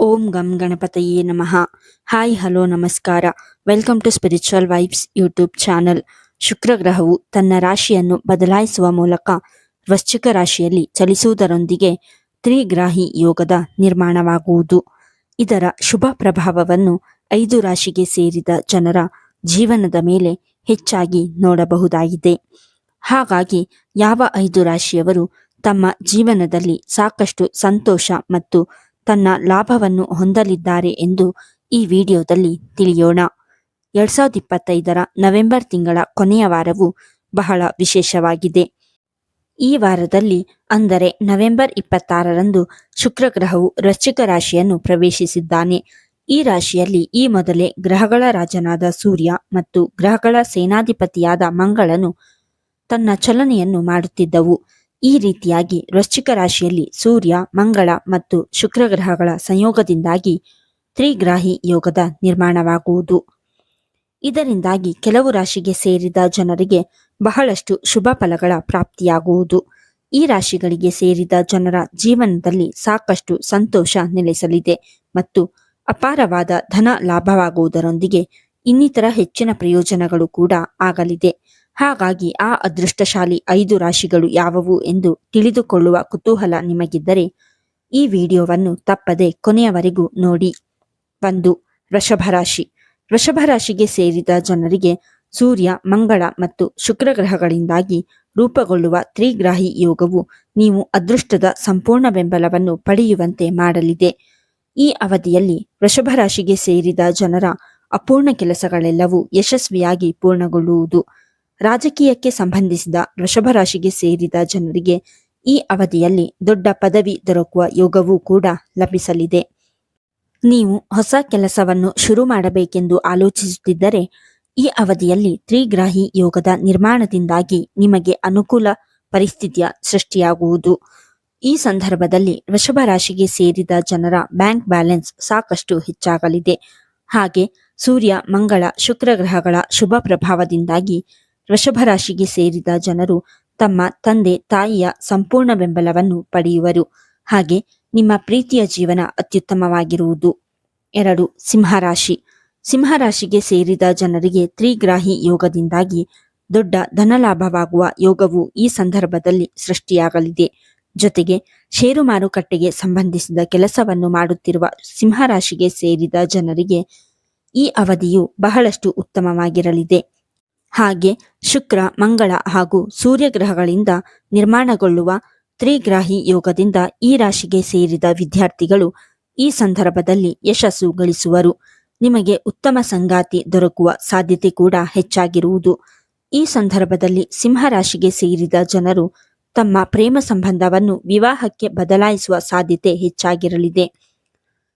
ಓಂ ಗಂ ಗಣಪತಯೇ ನಮಃ. ಹಾಯ್, ಹಲೋ, ನಮಸ್ಕಾರ. Welcome to spiritual vibes YouTube channel. ಶುಕ್ರ ಗ್ರಹವು ತನ್ನ ರಾಶಿಯನ್ನು ಬದಲಾಯಿಸುವ ಮೂಲಕ ವೃಶ್ಚಿಕ ರಾಶಿಯಲ್ಲಿ ಚಲಿಸುವುದರೊಂದಿಗೆ ತ್ರಿಗ್ರಾಹಿ ಯೋಗದ ನಿರ್ಮಾಣವಾಗುವುದು. ಇದರ ಶುಭ ಪ್ರಭಾವವನ್ನು ಐದು ರಾಶಿಗೆ ಸೇರಿದ ಜನರ ಜೀವನದ ಮೇಲೆ ಹೆಚ್ಚಾಗಿ ನೋಡಬಹುದಾಗಿದೆ. ಹಾಗಾಗಿ ಯಾವ ಐದು ರಾಶಿಯವರು ತಮ್ಮ ಜೀವನದಲ್ಲಿ ಸಾಕಷ್ಟು ಸಂತೋಷ ಮತ್ತು ತನ್ನ ಲಾಭವನ್ನು ಹೊಂದಲಿದ್ದಾರೆ ಎಂದು ಈ ವಿಡಿಯೋದಲ್ಲಿ ತಿಳಿಯೋಣ. ಎರಡ್ ಸಾವಿರದ ಇಪ್ಪತ್ತೈದರ ನವೆಂಬರ್ ತಿಂಗಳ ಕೊನೆಯ ವಾರವು ಬಹಳ ವಿಶೇಷವಾಗಿದೆ. ಈ ವಾರದಲ್ಲಿ ಅಂದರೆ ನವೆಂಬರ್ ಇಪ್ಪತ್ತಾರರಂದು ಶುಕ್ರ ಗ್ರಹವು ವೃಶ್ಚಿಕ ರಾಶಿಯನ್ನು ಪ್ರವೇಶಿಸಿದ್ದಾನೆ. ಈ ರಾಶಿಯಲ್ಲಿ ಈ ಮೊದಲೇ ಗ್ರಹಗಳ ರಾಜನಾದ ಸೂರ್ಯ ಮತ್ತು ಗ್ರಹಗಳ ಸೇನಾಧಿಪತಿಯಾದ ಮಂಗಳನು ತನ್ನ ಚಲನೆಯನ್ನು ಮಾಡುತ್ತಿದ್ದವು. ಈ ರೀತಿಯಾಗಿ ವೃಶ್ಚಿಕ ರಾಶಿಯಲ್ಲಿ ಸೂರ್ಯ, ಮಂಗಳ ಮತ್ತು ಶುಕ್ರ ಗ್ರಹಗಳ ಸಂಯೋಗದಿಂದಾಗಿ ತ್ರಿಗ್ರಾಹಿ ಯೋಗದ ನಿರ್ಮಾಣವಾಗುವುದು. ಇದರಿಂದಾಗಿ ಕೆಲವು ರಾಶಿಗೆ ಸೇರಿದ ಜನರಿಗೆ ಬಹಳಷ್ಟು ಶುಭ ಫಲಗಳ ಪ್ರಾಪ್ತಿಯಾಗುವುದು. ಈ ರಾಶಿಗಳಿಗೆ ಸೇರಿದ ಜನರ ಜೀವನದಲ್ಲಿ ಸಾಕಷ್ಟು ಸಂತೋಷ ನೆಲೆಸಲಿದೆ ಮತ್ತು ಅಪಾರವಾದ ಧನ ಲಾಭವಾಗುವುದರೊಂದಿಗೆ ಇನ್ನಿತರ ಹೆಚ್ಚಿನ ಪ್ರಯೋಜನಗಳು ಕೂಡ ಆಗಲಿದೆ. ಹಾಗಾಗಿ ಆ ಅದೃಷ್ಟಶಾಲಿ ಐದು ರಾಶಿಗಳು ಯಾವುವು ಎಂದು ತಿಳಿದುಕೊಳ್ಳುವ ಕುತೂಹಲ ನಿಮಗಿದ್ದರೆ ಈ ವಿಡಿಯೋವನ್ನು ತಪ್ಪದೆ ಕೊನೆಯವರೆಗೂ ನೋಡಿ. ಒಂದು, ವೃಷಭ ರಾಶಿ. ವೃಷಭ ರಾಶಿಗೆ ಸೇರಿದ ಜನರಿಗೆ ಸೂರ್ಯ, ಮಂಗಳ ಮತ್ತು ಶುಕ್ರ ಗ್ರಹಗಳಿಂದಾಗಿ ರೂಪುಗೊಳ್ಳುವ ತ್ರಿಗ್ರಾಹಿ ಯೋಗವು ನೀವು ಅದೃಷ್ಟದ ಸಂಪೂರ್ಣ ಬೆಂಬಲವನ್ನು ಪಡೆಯುವಂತೆ ಮಾಡಲಿದೆ. ಈ ಅವಧಿಯಲ್ಲಿ ವೃಷಭ ರಾಶಿಗೆ ಸೇರಿದ ಜನರ ಅಪೂರ್ಣ ಕೆಲಸಗಳೆಲ್ಲವೂ ಯಶಸ್ವಿಯಾಗಿ ಪೂರ್ಣಗೊಳ್ಳುವುದು. ರಾಜಕೀಯಕ್ಕೆ ಸಂಬಂಧಿಸಿದ ವೃಷಭ ರಾಶಿಗೆ ಸೇರಿದ ಜನರಿಗೆ ಈ ಅವಧಿಯಲ್ಲಿ ದೊಡ್ಡ ಪದವಿ ದೊರಕುವ ಯೋಗವೂ ಕೂಡ ಲಭಿಸಲಿದೆ. ನೀವು ಹೊಸ ಕೆಲಸವನ್ನು ಶುರು ಮಾಡಬೇಕೆಂದು ಆಲೋಚಿಸುತ್ತಿದ್ದರೆ ಈ ಅವಧಿಯಲ್ಲಿ ತ್ರಿಗ್ರಾಹಿ ಯೋಗದ ನಿರ್ಮಾಣದಿಂದಾಗಿ ನಿಮಗೆ ಅನುಕೂಲ ಪರಿಸ್ಥಿತಿಯ ಸೃಷ್ಟಿಯಾಗುವುದು. ಈ ಸಂದರ್ಭದಲ್ಲಿ ವೃಷಭ ರಾಶಿಗೆ ಸೇರಿದ ಜನರ ಬ್ಯಾಂಕ್ ಬ್ಯಾಲೆನ್ಸ್ ಸಾಕಷ್ಟು ಹೆಚ್ಚಾಗಲಿದೆ. ಹಾಗೆ ಸೂರ್ಯ, ಮಂಗಳ, ಶುಕ್ರ ಗ್ರಹಗಳ ಶುಭ ಪ್ರಭಾವದಿಂದಾಗಿ ವೃಷಭ ರಾಶಿಗೆ ಸೇರಿದ ಜನರು ತಮ್ಮ ತಂದೆ ತಾಯಿಯ ಸಂಪೂರ್ಣ ಬೆಂಬಲವನ್ನು ಪಡೆಯುವರು. ಹಾಗೆ ನಿಮ್ಮ ಪ್ರೀತಿಯ ಜೀವನ ಅತ್ಯುತ್ತಮವಾಗಿರುವುದು. ಎರಡು, ಸಿಂಹರಾಶಿ. ಸಿಂಹರಾಶಿಗೆ ಸೇರಿದ ಜನರಿಗೆ ತ್ರಿಗ್ರಾಹಿ ಯೋಗದಿಂದಾಗಿ ದೊಡ್ಡ ಧನಲಾಭವಾಗುವ ಯೋಗವು ಈ ಸಂದರ್ಭದಲ್ಲಿ ಸೃಷ್ಟಿಯಾಗಲಿದೆ. ಜೊತೆಗೆ ಷೇರು ಮಾರುಕಟ್ಟೆಗೆ ಸಂಬಂಧಿಸಿದ ಕೆಲಸವನ್ನು ಮಾಡುತ್ತಿರುವ ಸಿಂಹರಾಶಿಗೆ ಸೇರಿದ ಜನರಿಗೆ ಈ ಅವಧಿಯು ಬಹಳಷ್ಟು ಉತ್ತಮವಾಗಿರಲಿದೆ. ಹಾಗೆ ಶುಕ್ರ, ಮಂಗಳ ಹಾಗೂ ಸೂರ್ಯ ಗ್ರಹಗಳಿಂದ ನಿರ್ಮಾಣಗೊಳ್ಳುವ ತ್ರಿಗ್ರಾಹಿ ಯೋಗದಿಂದ ಈ ರಾಶಿಗೆ ಸೇರಿದ ವಿದ್ಯಾರ್ಥಿಗಳು ಈ ಸಂದರ್ಭದಲ್ಲಿ ಯಶಸ್ಸು ಗಳಿಸುವರು. ನಿಮಗೆ ಉತ್ತಮ ಸಂಗಾತಿ ದೊರಕುವ ಸಾಧ್ಯತೆ ಕೂಡ ಹೆಚ್ಚಾಗಿರುವುದು. ಈ ಸಂದರ್ಭದಲ್ಲಿ ಸಿಂಹ ರಾಶಿಗೆ ಸೇರಿದ ಜನರು ತಮ್ಮ ಪ್ರೇಮ ಸಂಬಂಧವನ್ನು ವಿವಾಹಕ್ಕೆ ಬದಲಾಯಿಸುವ ಸಾಧ್ಯತೆ ಹೆಚ್ಚಾಗಿರಲಿದೆ.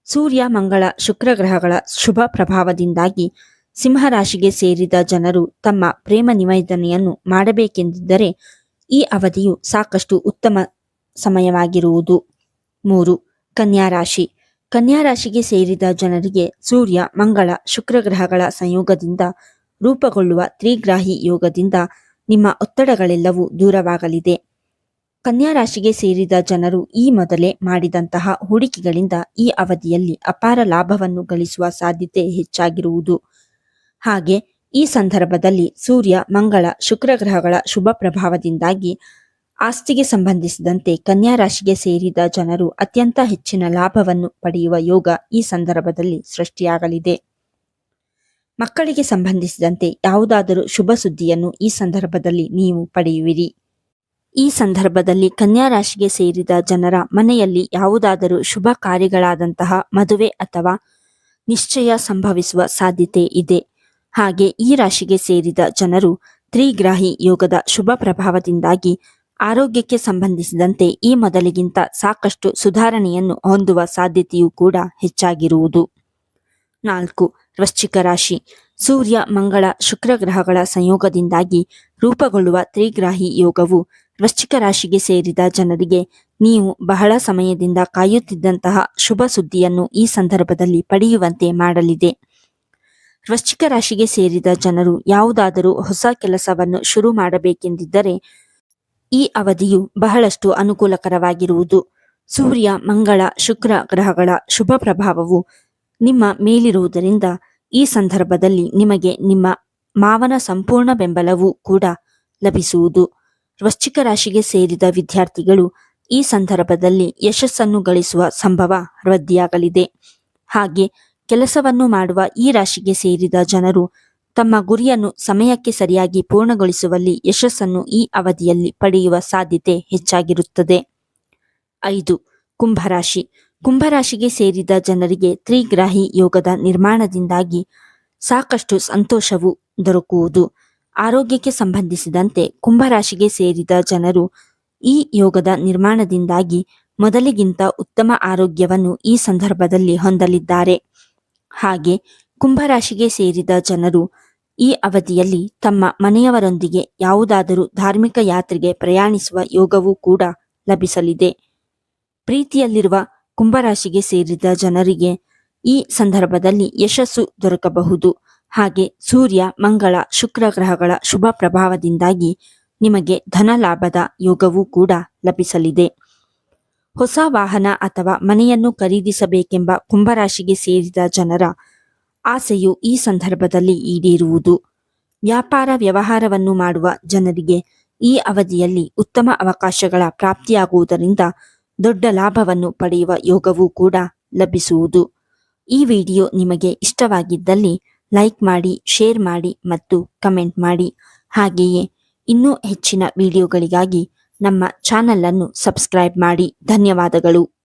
ಸೂರ್ಯ, ಮಂಗಳ, ಶುಕ್ರ ಗ್ರಹಗಳ ಶುಭ ಪ್ರಭಾವದಿಂದಾಗಿ ಸಿಂಹರಾಶಿಗೆ ಸೇರಿದ ಜನರು ತಮ್ಮ ಪ್ರೇಮ ನಿವೇದನೆಯನ್ನು ಮಾಡಬೇಕೆಂದಿದ್ದರೆ ಈ ಅವಧಿಯು ಸಾಕಷ್ಟು ಉತ್ತಮ ಸಮಯವಾಗಿರುವುದು. ಮೂರು ಕನ್ಯಾ ರಾಶಿ ಕನ್ಯಾ ಸೇರಿದ ಜನರಿಗೆ ಸೂರ್ಯ, ಮಂಗಳ, ಶುಕ್ರ ಗ್ರಹಗಳ ಸಂಯೋಗದಿಂದ ರೂಪುಗೊಳ್ಳುವ ತ್ರಿಗ್ರಾಹಿ ಯೋಗದಿಂದ ನಿಮ್ಮ ಒತ್ತಡಗಳೆಲ್ಲವೂ ದೂರವಾಗಲಿದೆ. ಕನ್ಯಾ ರಾಶಿಗೆ ಸೇರಿದ ಜನರು ಈ ಮೊದಲೇ ಮಾಡಿದಂತಹ ಹೂಡಿಕೆಗಳಿಂದ ಈ ಅವಧಿಯಲ್ಲಿ ಅಪಾರ ಲಾಭವನ್ನು ಗಳಿಸುವ ಸಾಧ್ಯತೆ ಹೆಚ್ಚಾಗಿರುವುದು. ಹಾಗೆ ಈ ಸಂದರ್ಭದಲ್ಲಿ ಸೂರ್ಯ, ಮಂಗಳ ಶುಕ್ರ ಗ್ರಹಗಳ ಶುಭ ಪ್ರಭಾವದಿಂದಾಗಿ ಆಸ್ತಿಗೆ ಸಂಬಂಧಿಸಿದಂತೆ ಕನ್ಯಾ ರಾಶಿಗೆ ಸೇರಿದ ಜನರು ಅತ್ಯಂತ ಹೆಚ್ಚಿನ ಲಾಭವನ್ನು ಪಡೆಯುವ ಯೋಗ ಈ ಸಂದರ್ಭದಲ್ಲಿ ಸೃಷ್ಟಿಯಾಗಲಿದೆ. ಮಕ್ಕಳಿಗೆ ಸಂಬಂಧಿಸಿದಂತೆ ಯಾವುದಾದರೂ ಶುಭ ಸುದ್ದಿಯನ್ನು ಈ ಸಂದರ್ಭದಲ್ಲಿ ನೀವು ಪಡೆಯುವಿರಿ. ಈ ಸಂದರ್ಭದಲ್ಲಿ ಕನ್ಯಾ ರಾಶಿಗೆ ಸೇರಿದ ಜನರ ಮನೆಯಲ್ಲಿ ಯಾವುದಾದರೂ ಶುಭ ಕಾರ್ಯಗಳಾದಂತಹ ಮದುವೆ ಅಥವಾ ನಿಶ್ಚಯ ಸಂಭವಿಸುವ ಸಾಧ್ಯತೆ ಇದೆ. ಹಾಗೆ ಈ ರಾಶಿಗೆ ಸೇರಿದ ಜನರು ತ್ರಿಗ್ರಾಹಿ ಯೋಗದ ಶುಭ ಪ್ರಭಾವದಿಂದಾಗಿ ಆರೋಗ್ಯಕ್ಕೆ ಸಂಬಂಧಿಸಿದಂತೆ ಈ ಮೊದಲಿಗಿಂತ ಸಾಕಷ್ಟು ಸುಧಾರಣೆಯನ್ನು ಹೊಂದುವ ಸಾಧ್ಯತೆಯೂ ಕೂಡ ಹೆಚ್ಚಾಗಿರುವುದು. ನಾಲ್ಕು, ವೃಶ್ಚಿಕ ರಾಶಿ. ಸೂರ್ಯ, ಮಂಗಳ, ಶುಕ್ರ ಗ್ರಹಗಳ ಸಂಯೋಗದಿಂದಾಗಿ ರೂಪುಗೊಳ್ಳುವ ತ್ರಿಗ್ರಾಹಿ ಯೋಗವು ವೃಶ್ಚಿಕ ರಾಶಿಗೆ ಸೇರಿದ ಜನರಿಗೆ ನೀವು ಬಹಳ ಸಮಯದಿಂದ ಕಾಯುತ್ತಿದ್ದಂತಹ ಶುಭ ಸುದ್ದಿಯನ್ನು ಈ ಸಂದರ್ಭದಲ್ಲಿ ಪಡೆಯುವಂತೆ ಮಾಡಲಿದೆ. ವೃಶ್ಚಿಕ ರಾಶಿಗೆ ಸೇರಿದ ಜನರು ಯಾವುದಾದರೂ ಹೊಸ ಕೆಲಸವನ್ನು ಶುರು ಮಾಡಬೇಕೆಂದಿದ್ದರೆ ಈ ಅವಧಿಯು ಬಹಳಷ್ಟು ಅನುಕೂಲಕರವಾಗಿರುವುದು. ಸೂರ್ಯ, ಮಂಗಳ, ಶುಕ್ರ ಗ್ರಹಗಳ ಶುಭ ಪ್ರಭಾವವು ನಿಮ್ಮ ಮೇಲಿರುವುದರಿಂದ ಈ ಸಂದರ್ಭದಲ್ಲಿ ನಿಮಗೆ ನಿಮ್ಮ ಮಾವನ ಸಂಪೂರ್ಣ ಬೆಂಬಲವೂ ಕೂಡ ಲಭಿಸುವುದು. ವೃಶ್ಚಿಕ ರಾಶಿಗೆ ಸೇರಿದ ವಿದ್ಯಾರ್ಥಿಗಳು ಈ ಸಂದರ್ಭದಲ್ಲಿ ಯಶಸ್ಸನ್ನು ಗಳಿಸುವ ಸಂಭವ ವೃದ್ಧಿಯಾಗಲಿದೆ. ಹಾಗೆ ಕೆಲಸವನ್ನು ಮಾಡುವ ಈ ರಾಶಿಗೆ ಸೇರಿದ ಜನರು ತಮ್ಮ ಗುರಿಯನ್ನು ಸಮಯಕ್ಕೆ ಸರಿಯಾಗಿ ಪೂರ್ಣಗೊಳಿಸುವಲ್ಲಿ ಯಶಸ್ಸನ್ನು ಈ ಅವಧಿಯಲ್ಲಿ ಪಡೆಯುವ ಸಾಧ್ಯತೆ ಹೆಚ್ಚಾಗಿರುತ್ತದೆ. ಐದು, ಕುಂಭರಾಶಿ. ಕುಂಭರಾಶಿಗೆ ಸೇರಿದ ಜನರಿಗೆ ತ್ರಿಗ್ರಾಹಿ ಯೋಗದ ನಿರ್ಮಾಣದಿಂದಾಗಿ ಸಾಕಷ್ಟು ಸಂತೋಷವು ದೊರಕುವುದು. ಆರೋಗ್ಯಕ್ಕೆ ಸಂಬಂಧಿಸಿದಂತೆ ಕುಂಭರಾಶಿಗೆ ಸೇರಿದ ಜನರು ಈ ಯೋಗದ ನಿರ್ಮಾಣದಿಂದಾಗಿ ಮೊದಲಿಗಿಂತ ಉತ್ತಮ ಆರೋಗ್ಯವನ್ನು ಈ ಸಂದರ್ಭದಲ್ಲಿ ಹೊಂದಲಿದ್ದಾರೆ. ಹಾಗೆ ಕುಂಭರಾಶಿಗೆ ಸೇರಿದ ಜನರು ಈ ಅವಧಿಯಲ್ಲಿ ತಮ್ಮ ಮನೆಯವರೊಂದಿಗೆ ಯಾವುದಾದರೂ ಧಾರ್ಮಿಕ ಯಾತ್ರೆಗೆ ಪ್ರಯಾಣಿಸುವ ಯೋಗವೂ ಕೂಡ ಲಭಿಸಲಿದೆ. ಪ್ರೀತಿಯಲ್ಲಿರುವ ಕುಂಭರಾಶಿಗೆ ಸೇರಿದ ಜನರಿಗೆ ಈ ಸಂದರ್ಭದಲ್ಲಿ ಯಶಸ್ಸು ದೊರಕಬಹುದು. ಹಾಗೆ ಸೂರ್ಯ, ಮಂಗಳ, ಶುಕ್ರ ಗ್ರಹಗಳ ಶುಭ ಪ್ರಭಾವದಿಂದಾಗಿ ನಿಮಗೆ ಧನ ಲಾಭದ ಯೋಗವೂ ಕೂಡ ಲಭಿಸಲಿದೆ. ಹೊಸ ವಾಹನ ಅಥವಾ ಮನೆಯನ್ನು ಖರೀದಿಸಬೇಕೆಂಬ ಕುಂಭರಾಶಿಗೆ ಸೇರಿದ ಜನರ ಆಸೆಯು ಈ ಸಂದರ್ಭದಲ್ಲಿ ಈಡೇರುವುದು. ವ್ಯಾಪಾರ ವ್ಯವಹಾರವನ್ನು ಮಾಡುವ ಜನರಿಗೆ ಈ ಅವಧಿಯಲ್ಲಿ ಉತ್ತಮ ಅವಕಾಶಗಳ ಪ್ರಾಪ್ತಿಯಾಗುವುದರಿಂದ ದೊಡ್ಡ ಲಾಭವನ್ನು ಪಡೆಯುವ ಯೋಗವೂ ಕೂಡ ಲಭಿಸುವುದು. ಈ ವಿಡಿಯೋ ನಿಮಗೆ ಇಷ್ಟವಾಗಿದ್ದಲ್ಲಿ ಲೈಕ್ ಮಾಡಿ, ಶೇರ್ ಮಾಡಿ ಮತ್ತು ಕಮೆಂಟ್ ಮಾಡಿ. ಹಾಗೆಯೇ ಇನ್ನೂ ಹೆಚ್ಚಿನ ವಿಡಿಯೋಗಳಿಗಾಗಿ ನಮ್ಮ ಚಾನೆಲ್ ಅನ್ನು ಸಬ್ಸ್ಕ್ರೈಬ್ ಮಾಡಿ. ಧನ್ಯವಾದಗಳು.